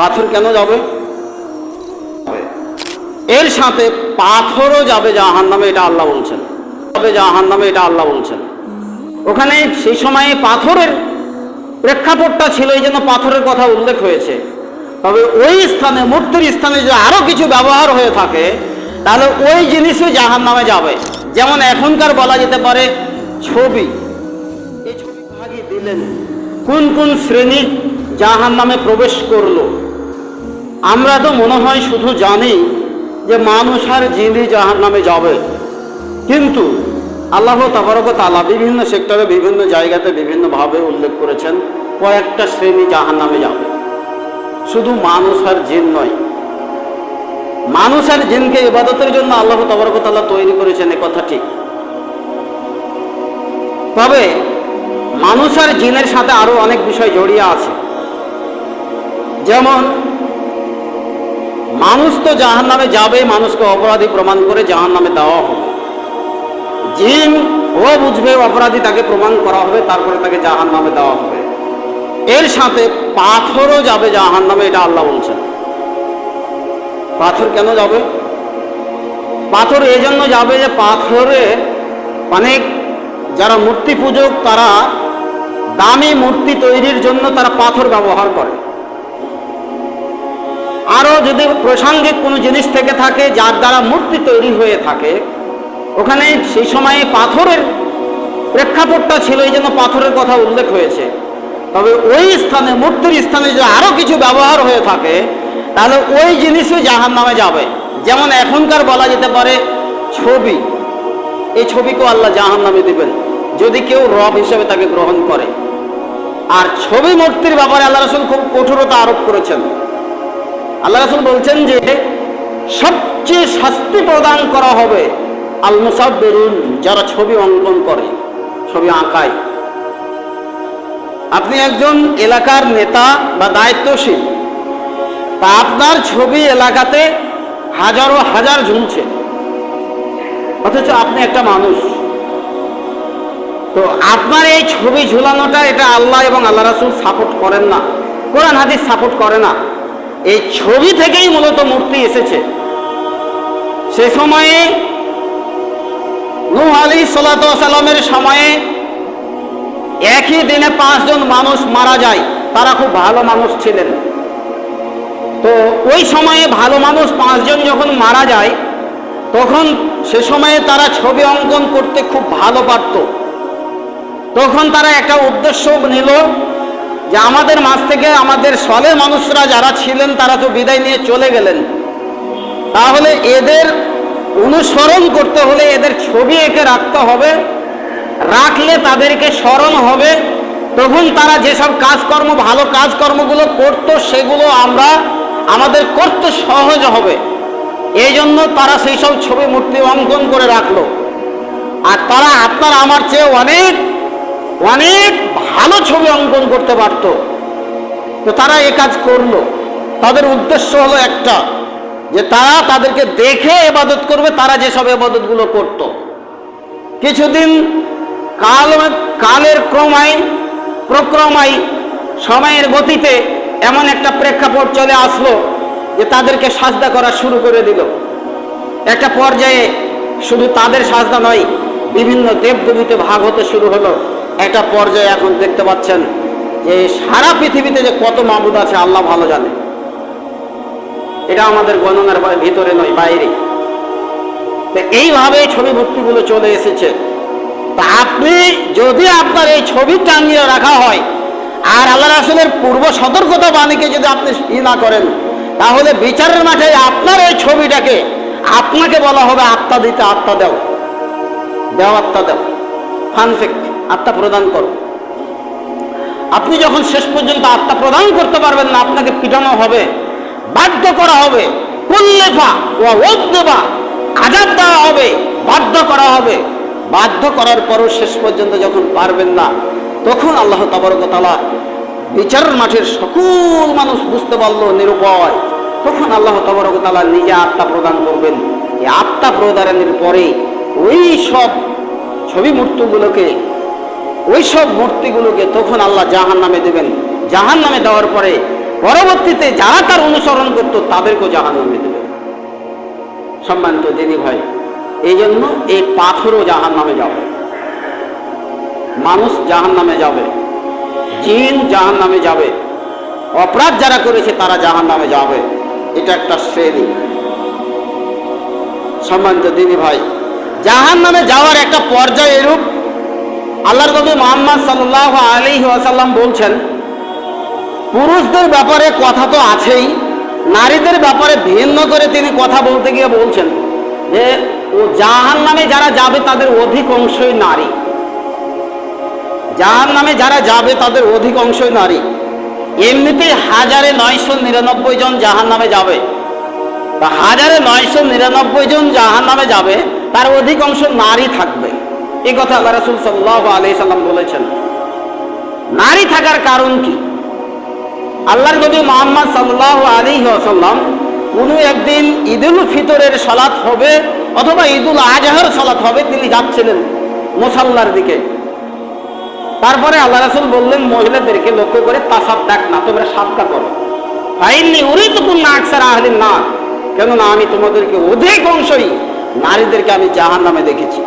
পাথর কেন যাবে? এর সাথে পাথরও যাবে জাহান নামে এটা আল্লাহ বলছেন। যাবে জাহান নামে এটা আল্লাহ বলছেন। ওখানে সেই সময়ে পাথরের প্রেক্ষাপটটা ছিল, এই জন্য পাথরের কথা উল্লেখ হয়েছে। তবে ওই স্থানে, মূর্তির স্থানে যদি আরও কিছু ব্যবহার হয়ে থাকে, তাহলে ওই জিনিসই জাহান নামে যাবে। যেমন এখনকার বলা যেতে পারে ছবি। এই ছবি দিলেন। কোন কোন শ্রেণি জাহান নামে প্রবেশ করল? আমরা তো মনে হয় শুধু জানি যে মানুষ আর জিনি জাহান নামে যাবে। কিন্তু আল্লাহ তাবারক তালা বিভিন্ন সেক্টরে, বিভিন্ন জায়গাতে, বিভিন্নভাবে উল্লেখ করেছেন, কয়েকটা শ্রেণি জাহান নামে যাবে। শুধু মানুষ আর জিন নয়, মানুষ আর জিনকে ইবাদতের জন্য আল্লাহ তাবারক তালা তৈরি করেছেন, এ কথা ঠিক। তবে মানুষ আর জিনের সাথে আরও অনেক বিষয় জড়িয়ে আছে। যেমন মানুষ তো জাহান নামে যাবে, মানুষকে অপরাধী প্রমাণ করে জাহান নামে দেওয়া হবে। জিন ও বুঝবে অপরাধী তাকে প্রমাণ করা হবে, তারপরে তাকে জাহান নামে দেওয়া হবে। এর সাথে পাথরও যাবে জাহান নামে এটা আল্লাহ বলছেন। পাথর কেন যাবে? পাথর এই জন্য যাবে যে পাথরে অনেক যারা মূর্তি পূজক, তারা দামি মূর্তি তৈরির জন্য তারা পাথর ব্যবহার করে। আরও যদি প্রাসঙ্গিক কোনো জিনিস থেকে থাকে, যার দ্বারা মূর্তি তৈরি হয়ে থাকে, ওখানে সেই সময়ে পাথরের প্রেক্ষাপটটা ছিল, এই জন্য পাথরের কথা উল্লেখ হয়েছে। তবে ওই স্থানে, মূর্তির স্থানে যদি আরও কিছু ব্যবহার হয়ে থাকে, তাহলে ওই জিনিসই জাহান নামে যাবে। যেমন এখনকার বলা যেতে পারে ছবি। এই ছবিকেও আল্লাহ জাহান নামে দেবেন, যদি কেউ রব হিসেবে তাকে গ্রহণ করে। আর ছবি মূর্তির ব্যাপারে আল্লাহ রসুল খুব কঠোরতা আরোপ করেছেন। আল্লাহ রাসুল বলছেন যে সবচেয়ে শাস্তি প্রদান করা হবে আল মুসাব্বিরুন যারা ছবি অঙ্কন করে, ছবি আঁকায়। আপনি একজন এলাকার নেতা বা দায়িত্বশীল, তা আপনার ছবি এলাকাতে হাজারো হাজার ঝুলছে। অথচ আপনি একটা মানুষ। তো আপনার এই ছবি ঝুলানোটা এটা আল্লাহ এবং আল্লাহ রাসুল সাপোর্ট করেন না। কোরআন হাদিস সাপোর্ট করে না। এই ছবি থেকেই মূলত মূর্তি এসেছে। সে সময়ে নূহ আলী সাল্লামের সময়ে একই দিনে পাঁচজন মানুষ মারা যায়। তারা খুব ভালো মানুষ ছিলেন। তো ওই সময়ে ভালো মানুষ পাঁচজন যখন মারা যায়, তখন সে সময়ে তারা ছবি অঙ্কন করতে খুব ভালো পারত। তখন তারা একটা উদ্দেশ্য নিল যে আমাদের মাঝ থেকে আমাদের সলে মানুষরা যারা ছিলেন, তারা তো বিদায় নিয়ে চলে গেলেন। তাহলে এদের অনুসরণ করতে হলে এদের ছবি এঁকে রাখতে হবে, রাখলে তাদেরকে স্মরণ হবে। তখন তারা যেসব কাজকর্ম, ভালো কাজকর্মগুলো করতো, সেগুলো আমরা আমাদের করতে সহজ হবে। এই জন্য তারা সেই সব ছবি মূর্তি অঙ্কন করে রাখল। আর তারা আপনার আমার চেয়ে অনেক অনেক ভালো ছবি অঙ্কন করতে পারত। তো তারা এ কাজ করল। তাদের উদ্দেশ্য হলো একটা, যে তারা তাদেরকে দেখে এবাদত করবে, তারা যেসব এবাদতগুলো করত। কিছুদিন কাল, কালের ক্রমায়, প্রক্রমায়, সময়ের গতিতে এমন একটা প্রেক্ষাপট চলে আসলো যে তাদেরকে সাজদা করা শুরু করে দিল। একটা পর্যায়ে শুধু তাদের সাজদা নয়, বিভিন্ন দেবদেবীতে ভাগ হতে শুরু হলো। একটা পর্যায়ে এখন দেখতে পাচ্ছেন যে সারা পৃথিবীতে যে কত মাবুদ আছে, আল্লাহ ভালো জানে। এটা আমাদের গণনার ভিতরে নয়, বাইরে। এইভাবে ছবি মূর্তিগুলো চলে এসেছে। তা আপনি, যদি আপনার এই ছবি টাঙিয়ে রাখা হয়, আর আল্লাহ রাসুলের পূর্ব সতর্কতা বাণীকে যদি আপনি ই না করেন, তাহলে বিচারের মাঠে আপনার এই ছবিটাকে, আপনাকে বলা হবে আত্মা দিতে আত্মা দাও। দেও আত্মা দেও। ফানফেক আত্মা প্রদান করো। আপনি যখন শেষ পর্যন্ত আত্মা প্রদান করতে পারবেন না, আপনাকে পিটানো হবে, বাধ্য করা হবে, কুল্লেফা ও আজাদ দেওয়া হবে, বাধ্য করা হবে। বাধ্য করার পরও শেষ পর্যন্ত যখন পারবেন না, তখন আল্লাহ তাবরকতালা বিচারের মাঠের সকল মানুষ বুঝতে পারল নিরুপায়। তখন আল্লাহ তাবরকতালা নিজে আত্মা প্রদান করবেন। এই আত্মা প্রদানের পরে ওই সব ছবি মূর্তিগুলোকে ওই সব মূর্তিগুলোকে তখন আল্লাহ জাহান নামে দেবেন। জাহান নামে দেওয়ার পরে পরবর্তীতে যারা তার অনুসরণ করত তাদেরকেও জাহান নামে দেবে সম্মানিত দিদি ভাই এই জন্য এই পাথরও জাহান নামে যাবে। মানুষ জাহান নামে যাবে। জিন জাহান নামে যাবে। অপরাধ যারা করেছে তারা জাহান নামে যাবে। এটা একটা শ্রেণি। সম্মানিত দিদি ভাই জাহান নামে যাওয়ার একটা পর্যায় এরূপ আল্লাহর নবী মোহাম্মদ সাল্লাহ আলী ওয়াসাল্লাম বলছেন, পুরুষদের ব্যাপারে কথা তো আছেই, নারীদের ব্যাপারে ভিন্ন করে তিনি কথা বলতে গিয়ে বলছেন যে, ও জাহান নামে যারা যাবে তাদের অধিকাংশই নারী। জাহান নামে যারা যাবে তাদের অধিক অংশই নারী। এমনিতেই হাজারে নয়শো নিরানব্বই জন জাহান নামে যাবে হাজারে নয়শো নিরানব্বই জন জাহান নামে যাবে, তার অধিকাংশ নারী থাকবে। এই কথা আল্লাহ রাসুল সাল্লাহ আলি সাল্লাম বলেছেন। নারী থাকার কারণ কি? আল্লাহর নবী মোহাম্মদ সাল্লাহ আলী সাল্লাম কোনো একদিন ঈদুল ফিতরের সালাত হবে অথবা ঈদুল আজহার সালাত হবে, তিনি যাচ্ছিলেন মোসাল্লার দিকে। তারপরে আল্লাহ রাসুল বললেন, মহিলাদেরকে লক্ষ্য করে তাসাব দেখ না, তোমরা সাবকা করো। ফাইননি উরিত কুন্না আকসার আহলিন না কেননা আমি তোমাদেরকে অধিক অংশই নারীদেরকে আমি জাহান নামে দেখেছি।